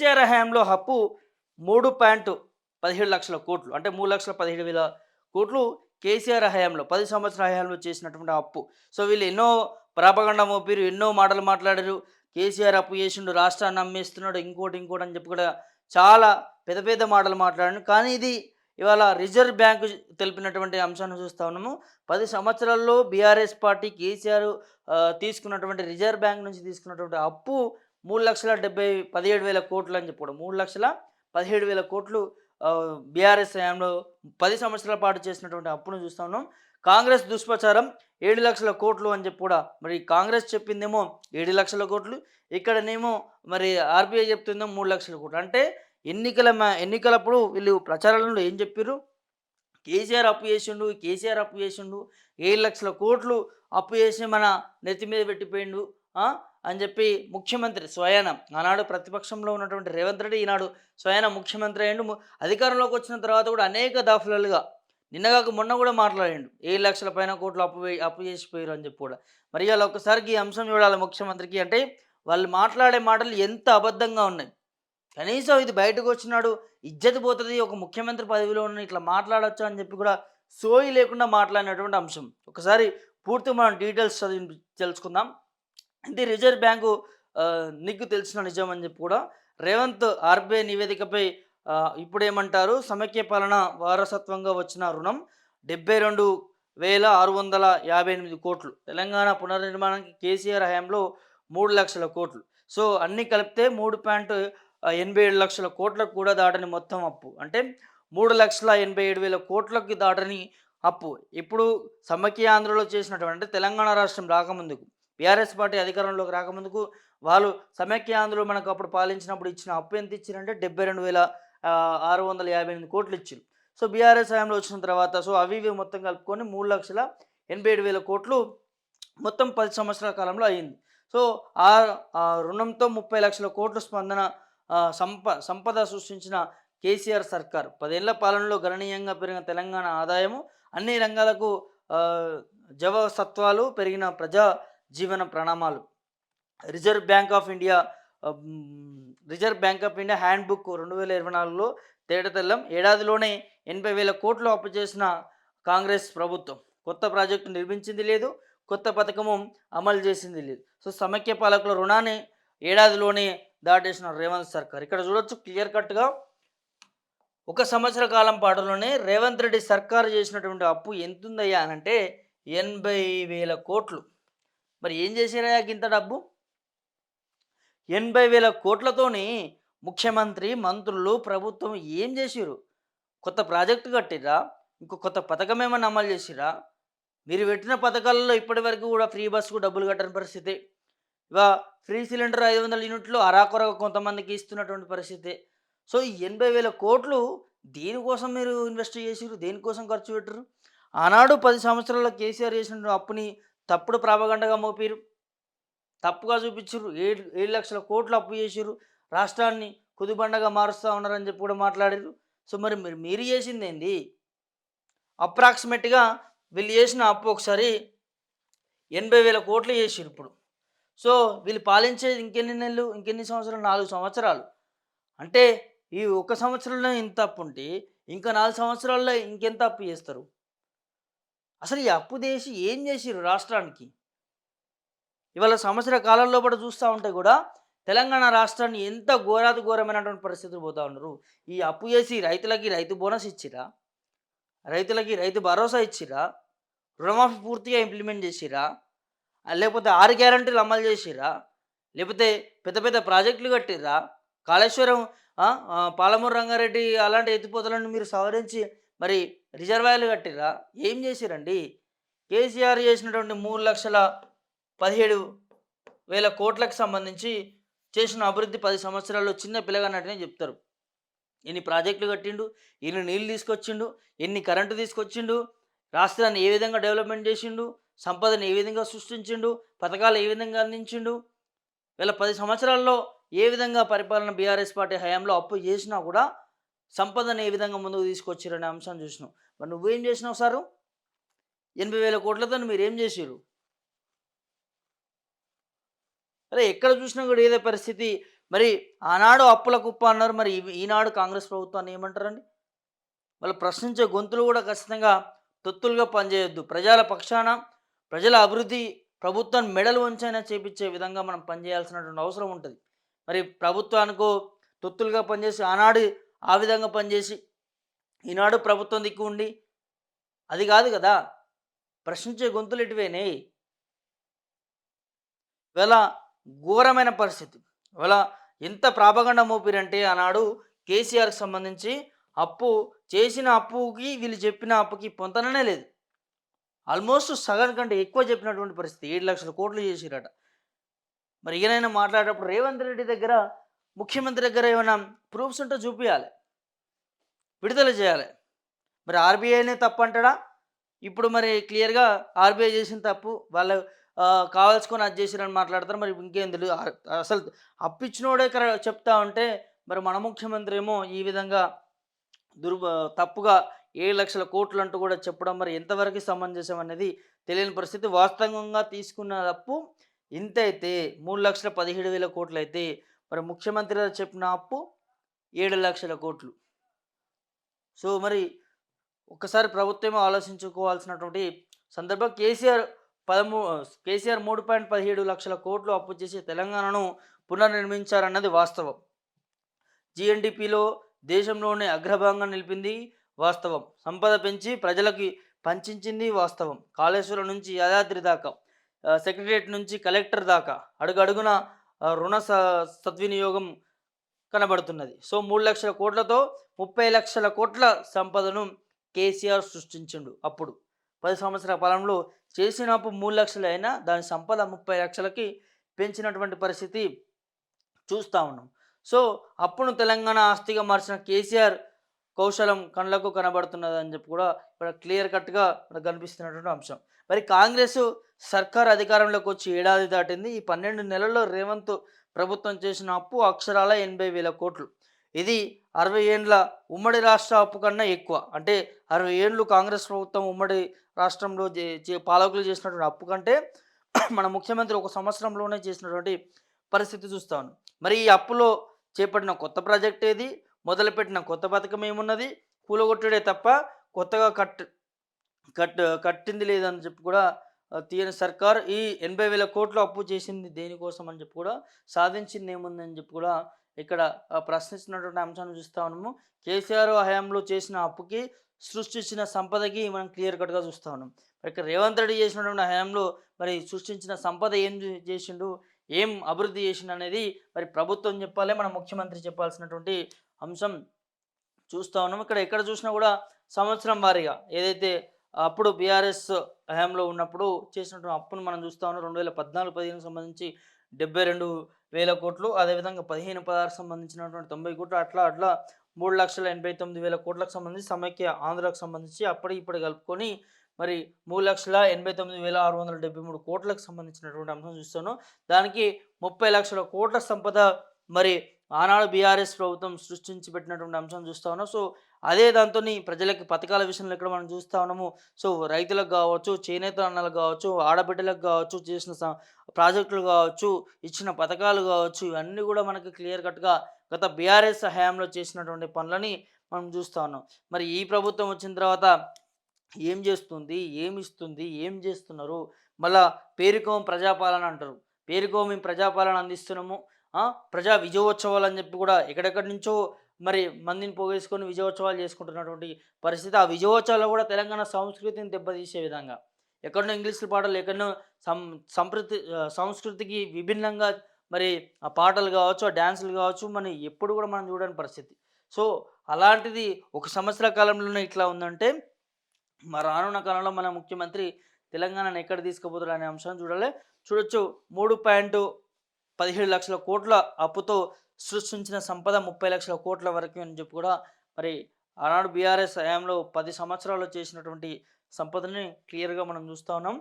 కేసీఆర్ హయాంలో అప్పు మూడు పాయింట్ పదిహేడు లక్షల కోట్లు అంటే మూడు లక్షల పదిహేడు వేల కోట్లు కేసీఆర్ హయాంలో పది సంవత్సరాల హయాంలో చేసినటువంటి అప్పు సో వీళ్ళు ఎన్నో ప్రాపగండ మోపిరు ఎన్నో మాటలు మాట్లాడారు. కేసీఆర్ అప్పు చేసిండు రాష్ట్రాన్ని అమ్మేస్తున్నాడు ఇంకోటి ఇంకోటి అని చెప్పి కూడా చాలా పెద్ద పెద్ద మాటలు మాట్లాడాను కానీ ఇది ఇవాళ రిజర్వ్ బ్యాంకు తెలిపినటువంటి అంశాన్ని చూస్తా ఉన్నాము. పది సంవత్సరాల్లో బీఆర్ఎస్ పార్టీ కేసీఆర్ తీసుకున్నటువంటి రిజర్వ్ బ్యాంక్ నుంచి తీసుకున్నటువంటి అప్పు మూడు లక్షల డెబ్బై పదిహేడు వేల కోట్లు అని చెప్పడం. మూడు లక్షల పదిహేడు వేల కోట్లు బీఆర్ఎస్ హయాంలో పది సంవత్సరాల పాటు చేసినటువంటి అప్పును చూస్తూ ఉన్నాం. కాంగ్రెస్ దుష్ప్రచారం ఏడు లక్షల కోట్లు అని చెప్పి కూడా మరి కాంగ్రెస్ చెప్పిందేమో ఏడు లక్షల కోట్లు ఇక్కడనేమో మరి ఆర్బీఐ చెప్తుందేమో మూడు లక్షల కోట్లు. అంటే ఎన్నికల ఎన్నికలప్పుడు వీళ్ళు ప్రచారంలో ఏం చెప్పారు కేసీఆర్ అప్పు చేసిండు కేసీఆర్ అప్పు చేసిండు ఏడు లక్షల కోట్లు అప్పు చేసి మన నెత్తి మీద పెట్టిపోయిండు. అని చెప్పి ముఖ్యమంత్రి స్వయాన ఆనాడు ప్రతిపక్షంలో ఉన్నటువంటి రేవంత్ రెడ్డి ఈనాడు స్వయాన ముఖ్యమంత్రి అయ్యిండు. అధికారంలోకి వచ్చిన తర్వాత కూడా అనేక దాఫలాలుగా నిన్నగాక మొన్న కూడా మాట్లాడిండు. ఏడు లక్షల పైన కోట్లు అప్పు అప్పు చేసిపోయారు అని చెప్పి కూడా. మరి ఇవాళ ఒక్కసారికి ఈ అంశం చూడాలి ముఖ్యమంత్రికి అంటే వాళ్ళు మాట్లాడే మాటలు ఎంత అబద్ధంగా ఉన్నాయి. కనీసం ఇది బయటకు వచ్చినాడు ఇజ్జత్ పోతుంది ఒక ముఖ్యమంత్రి పదవిలో ఉన్న ఇట్లా మాట్లాడొచ్చు అని చెప్పి కూడా సోయి లేకుండా మాట్లాడినటువంటి అంశం. ఒకసారి పూర్తి మనం డీటెయిల్స్ చదివి తెలుసుకుందాం. ఇది రిజర్వ్ బ్యాంకు నీకు తెలిసిన నిజం అని చెప్పి కూడా రేవంత్ ఆర్బీఐ నివేదికపై ఇప్పుడేమంటారు? సమైక్య పాలన వారసత్వంగా వచ్చిన రుణం డెబ్బై రెండు వేల ఆరు వందల యాభై ఎనిమిది కోట్లు. తెలంగాణ పునర్నిర్మాణానికి కేసీఆర్ హయాంలో మూడు లక్షల కోట్లు. సో అన్నీ కలిపితే మూడు పాయింట్ ఎనభై ఏడు లక్షల కోట్లకు కూడా దాటని మొత్తం అప్పు. అంటే మూడు లక్షల ఎనభై ఏడు వేల కోట్లకి దాటని అప్పు. ఇప్పుడు సమైక్య ఆంధ్రలో చేసినటువంటి తెలంగాణ రాష్ట్రం రాకముందుకు బీఆర్ఎస్ పార్టీ అధికారంలోకి రాకముందుకు వాళ్ళు సమైక్యాంధ్రులు మనకు అప్పుడు పాలించినప్పుడు ఇచ్చిన అప్పు ఎంత ఇచ్చారంటే డెబ్బై రెండు వేల ఆరు వందల యాభై ఎనిమిది కోట్లు ఇచ్చారు. సో బీఆర్ఎస్ హయాంలో వచ్చిన తర్వాత సో అవి ఇవి మొత్తం కలుపుకొని మూడు లక్షల ఎనభై ఏడు వేల కోట్లు మొత్తం పది సంవత్సరాల కాలంలో అయ్యింది సో ఆ రుణంతో ముప్పై లక్షల కోట్ల స్పందన సంప సంపద సృష్టించిన కేసీఆర్ సర్కార్. పదేళ్ళ పాలనలో గణనీయంగా పెరిగిన తెలంగాణ ఆదాయము అన్ని రంగాలకు జవసత్వాలు పెరిగిన ప్రజా జీవన ప్రణామాలు. Reserve Bank of India Reserve Bank of India handbook రెండు వేల ఇరవై నాలుగులో తేడతెల్లం ఏడాదిలోనే ఎనభై వేల కోట్లు అప్పు చేసిన కాంగ్రెస్ ప్రభుత్వం. కొత్త ప్రాజెక్టు నిర్మించింది లేదు కొత్త పథకము అమలు చేసింది లేదు. సో సమైక్య పాలకుల రుణాన్ని ఏడాదిలోనే దాటేసిన రేవంత్ సర్కార్. ఇక్కడ చూడొచ్చు క్లియర్ కట్గా ఒక సంవత్సర కాలం పాటలోనే రేవంత్ రెడ్డి సర్కారు చేసినటువంటి అప్పు ఎంతుందయ్యా అని అంటే ఎనభై వేల కోట్లు. మరి ఏం చేశారయ్యా ఇంత డబ్బు? ఎనభై వేల కోట్లతోని ముఖ్యమంత్రి మంత్రులు ప్రభుత్వం ఏం చేసిరు కొత్త ప్రాజెక్టు కట్టిరా ఇంకో కొత్త పథకం ఏమైనా అమలు చేసిరా మీరు పెట్టిన పథకాలలో ఇప్పటి వరకు కూడా ఫ్రీ బస్సుకు డబ్బులు కట్టని పరిస్థితి. ఇవా ఫ్రీ సిలిండర్ ఐదు వందల యూనిట్లు అరాకొరగా కొంతమందికి ఇస్తున్నటువంటి పరిస్థితి. సో ఈ ఎనభై వేల కోట్లు దేనికోసం మీరు ఇన్వెస్ట్ చేసిరు దేనికోసం ఖర్చు పెట్టరు ఆనాడు పది సంవత్సరాల కేసీఆర్ చేసిన అప్పుని తప్పుడు ప్రాపగండగా మోపిరు తప్పుగా చూపించారు ఏడు ఏడు లక్షల కోట్లు అప్పు చేసిరు రాష్ట్రాన్ని కుదిబండగా మారుస్తూ ఉన్నారని చెప్పి కూడా మాట్లాడారు సో మరి మీరు మీరు చేసింది ఏంది అప్రాక్సిమేట్గా వీళ్ళు చేసిన అప్పు ఒకసారి ఎనభై వేల కోట్లు చేసిరు ఇప్పుడు. సో వీళ్ళు పాలించేది ఇంకెన్ని నెలలు ఇంకెన్ని సంవత్సరాలు? నాలుగు సంవత్సరాలు. అంటే ఈ ఒక సంవత్సరంలో ఇంత అప్పు ఉంటే ఇంకా నాలుగు సంవత్సరాల్లో ఇంకెంత అప్పు చేస్తారు? అసలు ఈ అప్పు చేసి ఏం చేసిరు రాష్ట్రానికి? ఇవాళ సంవత్సర కాలంలో కూడా చూస్తూ ఉంటే కూడా తెలంగాణ రాష్ట్రాన్ని ఎంత ఘోరాతి ఘోరమైనటువంటి పరిస్థితులు పోతా ఉన్నారు. ఈ అప్పు చేసి రైతులకి రైతు బోనస్ ఇచ్చిరా? రైతులకి రైతు భరోసా ఇచ్చిరా? రుణమాఫీ పూర్తిగా ఇంప్లిమెంట్ చేసిరా? లేకపోతే ఆరు గ్యారంటీలు అమలు చేసిరా? లేకపోతే పెద్ద పెద్ద ప్రాజెక్టులు కట్టిరా కాళేశ్వరం పాలమూరు రంగారెడ్డి అలాంటి ఎత్తిపోతలను మీరు సవరించి మరి రిజర్వాయర్లు కట్టిరా ఏం చేసిరండి? కేసీఆర్ చేసినటువంటి మూడు లక్షల పదిహేడు వేల కోట్లకు సంబంధించి చేసిన అభివృద్ధి పది సంవత్సరాల్లో చిన్న పిల్లగానట్టునే చెప్తారు. ఎన్ని ప్రాజెక్టులు కట్టిండు? ఎన్ని నీళ్ళు తీసుకొచ్చిండు? ఎన్ని కరెంటు తీసుకొచ్చిండు? రాష్ట్రాన్ని ఏ విధంగా డెవలప్మెంట్ చేసిండు? సంపదను ఏ విధంగా సృష్టించిండు? పథకాలు ఏ విధంగా అందించిండు? వీళ్ళ పది సంవత్సరాల్లో ఏ విధంగా పరిపాలన బీఆర్ఎస్ పార్టీ హయాంలో అప్పు చేసినా కూడా సంపదను ఏ విధంగా ముందుకు తీసుకొచ్చారనే అంశాన్ని చూసినావు మరి నువ్వేం చేసినావు సారు? ఎనభై వేల కోట్లతో మీరు ఏం చేసిరు అరే ఎక్కడ చూసినా కూడా ఏదో పరిస్థితి. మరి ఆనాడు అప్పుల కుప్ప అన్నారు మరి ఈనాడు కాంగ్రెస్ ప్రభుత్వాన్ని ఏమంటారండి? వాళ్ళు ప్రశ్నించే గొంతులు కూడా ఖచ్చితంగా తొత్తులుగా పనిచేయొద్దు. ప్రజల పక్షాన ప్రజల అభివృద్ధి ప్రభుత్వం మెడలు వంచైనా చేపించే విధంగా మనం పనిచేయాల్సినటువంటి అవసరం ఉంటుంది. మరి ప్రభుత్వానికి తొత్తులుగా పనిచేసి ఆనాడు ఆ విధంగా పనిచేసి ఈనాడు ప్రభుత్వం దిక్కు ఉండి అది కాదు కదా ప్రశ్నించే గొంతులు ఇటువేనే. ఇవాళ ఘోరమైన పరిస్థితి. ఇవాళ ఎంత ప్రాపగండ మోపిరంటే ఆనాడు కేసీఆర్కి సంబంధించి అప్పు చేసిన అప్పుకి వీళ్ళు చెప్పిన అప్పుకి పొంతననే లేదు. ఆల్మోస్ట్ సగం కంటే ఎక్కువ చెప్పినటువంటి పరిస్థితి. ఏడు లక్షల కోట్లు చేసిరట. మరి ఈయనైనా మాట్లాడేటప్పుడు రేవంత్ రెడ్డి దగ్గర ముఖ్యమంత్రి దగ్గర ఏమైనా ప్రూఫ్స్ ఉంటే చూపించాలి విడుదల చేయాలి. మరి ఆర్బీఐనే తప్పు అంటాడా? ఇప్పుడు మరి క్లియర్గా ఆర్బీఐ చేసిన తప్పు వాళ్ళు కావాల్సుకొని అది చేసిరని మాట్లాడతారు. మరి ఇంకేం తెలియదు అసలు అప్పిచ్చినోడే కర చెప్తా ఉంటే మరి మన ముఖ్యమంత్రి ఏమో ఈ విధంగా దుర్ తప్పుగా ఏడు లక్షల కోట్లు అంటూ కూడా చెప్పడం మరి ఎంతవరకు సమంజసం అనేది తెలియని పరిస్థితి. వాస్తవంగా తీసుకున్న తప్పు ఇంత అయితే మూడు లక్షల పదిహేడు వేల కోట్లు అయితే మరి ముఖ్యమంత్రి గారు చెప్పిన అప్పు ఏడు లక్షల కోట్లు. సో మరి ఒక్కసారి ప్రభుత్వం ఆలోచించుకోవాల్సినటువంటి సందర్భం కేసీఆర్ పదమూ కేసీఆర్ మూడు పాయింట్ పదిహేడు లక్షల కోట్లు అప్పు చేసి తెలంగాణను పునర్నిర్మించారన్నది వాస్తవం. జిఎన్డిపిలో దేశంలోనే అగ్రభాగంగా నిలిపింది వాస్తవం. సంపద పెంచి ప్రజలకి పంచించింది వాస్తవం. కాళేశ్వరం నుంచి యాదాద్రి దాకా సెక్రటరియట్ నుంచి కలెక్టర్ దాకా అడుగడుగున రుణ స- సద్వినియోగం కనబడుతున్నది. సో మూడు లక్షల కోట్లతో ముప్పై లక్షల కోట్ల సంపదను కేసీఆర్ సృష్టించిండు అప్పుడు. పది సంవత్సరాల కాలంలో చేసిన అప్పు మూడు లక్షలు అయినా దాని సంపద ముప్పై లక్షలకి పెంచినటువంటి పరిస్థితి చూస్తూ ఉన్నాం. సో అప్పును తెలంగాణ ఆస్తిగా మార్చిన కేసీఆర్ కౌశలం కళ్ళకు కనబడుతున్నది అని చెప్పి కూడా ఇక్కడ క్లియర్ కట్గా కనిపిస్తున్నటువంటి అంశం. మరి కాంగ్రెస్ సర్కార్ అధికారంలోకి వచ్చి ఏడాది దాటింది. ఈ పన్నెండు నెలల్లో రేవంత్ ప్రభుత్వం చేసిన అప్పు అక్షరాల ఎనభై వేల కోట్లు. ఇది అరవై ఏండ్ల ఉమ్మడి రాష్ట్ర అప్పు కన్నా ఎక్కువ. అంటే అరవై ఏండ్లు కాంగ్రెస్ ప్రభుత్వం ఉమ్మడి రాష్ట్రంలో చే- చే- పాలకులు చేసినటువంటి అప్పు కంటే మన ముఖ్యమంత్రి ఒక సంవత్సరంలోనే చేసినటువంటి పరిస్థితి చూస్తాను. మరి ఈ అప్పులో చేపట్టిన కొత్త ప్రాజెక్ట్ ఏది? మొదలుపెట్టిన కొత్త పథకం ఏమున్నది? కూలగొట్టుడే తప్ప కొత్తగా కట్ కట్ కట్టింది లేదని చెప్పి కూడా తీయని సర్కార్ ఈ ఎనభై వేల కోట్లు అప్పు చేసింది దేనికోసం అని చెప్పి కూడా సాధించింది ఏముందని చెప్పి కూడా ఇక్కడ ప్రశ్నిస్తున్నటువంటి అంశాన్ని చూస్తా ఉన్నాము. కేసీఆర్ హయాంలో చేసిన అప్పుకి సృష్టించిన సంపదకి మనం క్లియర్ కట్గా చూస్తా ఉన్నాం. ఇక్కడ రేవంత్ రెడ్డి చేసినటువంటి హయాంలో మరి సృష్టించిన సంపద ఏం చేసిండు? ఏం అభివృద్ధి చేసిండు అనేది మరి ప్రభుత్వం చెప్పాలి మన ముఖ్యమంత్రి చెప్పాల్సినటువంటి అంశం చూస్తా ఉన్నాం. ఇక్కడ ఎక్కడ చూసినా కూడా సంవత్సరం వారీగా ఏదైతే అప్పుడు బీఆర్ఎస్ హయాంలో ఉన్నప్పుడు చేసినటువంటి అప్పును మనం చూస్తా ఉన్నాం. రెండు వేల పద్నాలుగు పదిహేను సంబంధించి డెబ్బై రెండు వేల కోట్లు అదేవిధంగా పదిహేను పదహారు సంబంధించినటువంటి తొంభై కోట్లు అట్లా అట్లా మూడు లక్షల ఎనభై తొమ్మిది వేల కోట్లకు సంబంధించి సమైక్య ఆంధ్రకు సంబంధించి అప్పటి ఇప్పుడు కలుపుకొని మరి మూడు లక్షల ఎనభై తొమ్మిది వేల ఆరు వందల డెబ్బై మూడు కోట్లకు సంబంధించినటువంటి అంశం చూస్తాను. దానికి ముప్పై లక్షల కోట్ల సంపద మరి ఆనాడు బీఆర్ఎస్ ప్రభుత్వం సృష్టించి పెట్టినటువంటి అంశం చూస్తా ఉన్నాం. సో అదే దాంతో ప్రజలకి పథకాల విషయంలో ఇక్కడ మనం చూస్తా ఉన్నాము. సో రైతులకు కావచ్చు చేనేత అన్నలకు కావచ్చు ఆడబిడ్డలకు కావచ్చు చేసిన ప్రాజెక్టులు కావచ్చు ఇచ్చిన పథకాలు కావచ్చు ఇవన్నీ కూడా మనకి క్లియర్ కట్గా గత బీఆర్ఎస్ హయాంలో చేసినటువంటి పనులని మనం చూస్తా ఉన్నాం. మరి ఈ ప్రభుత్వం వచ్చిన తర్వాత ఏం చేస్తుంది ఏమి ఇస్తుంది ఏం చేస్తున్నారు? మళ్ళా పేరుకోం ప్రజాపాలన అంటారు. పేరుకో మేము ప్రజాపాలన అందిస్తున్నాము. ప్రజా విజయోత్సవాలు అని చెప్పి కూడా ఎక్కడెక్కడి నుంచో మరి మందిని పోగేసుకొని విజయోత్సవాలు చేసుకుంటున్నటువంటి పరిస్థితి. ఆ విజయోత్సవాలు కూడా తెలంగాణ సంస్కృతిని దెబ్బతీసే విధంగా. ఎక్కడనో ఇంగ్లీష్ పాటలు ఎక్కడనో సం సంస్కృతి సంస్కృతికి విభిన్నంగా మరి ఆ పాటలు కావచ్చు ఆ డ్యాన్సులు కావచ్చు మనం ఎప్పుడు కూడా మనం చూడని పరిస్థితి. సో అలాంటిది ఒక సంవత్సర కాలంలోనే ఇట్లా ఉందంటే మరి రానున్న కాలంలో మన ముఖ్యమంత్రి తెలంగాణను ఎక్కడ తీసుకుపోతాడు అనే అంశాన్ని చూడాలి. చూడొచ్చు. మూడు పాయింట్ పదిహేడు లక్షల కోట్ల అప్పుతో సృష్టించిన సంపద ముప్పై లక్షల కోట్ల వరకు అని చెప్పి కూడా మరి ఆనాడు బీఆర్ఎస్ హయాంలో పది సంవత్సరాలు చేసినటువంటి సంపదని క్లియర్గా మనం చూస్తూ ఉన్నాం.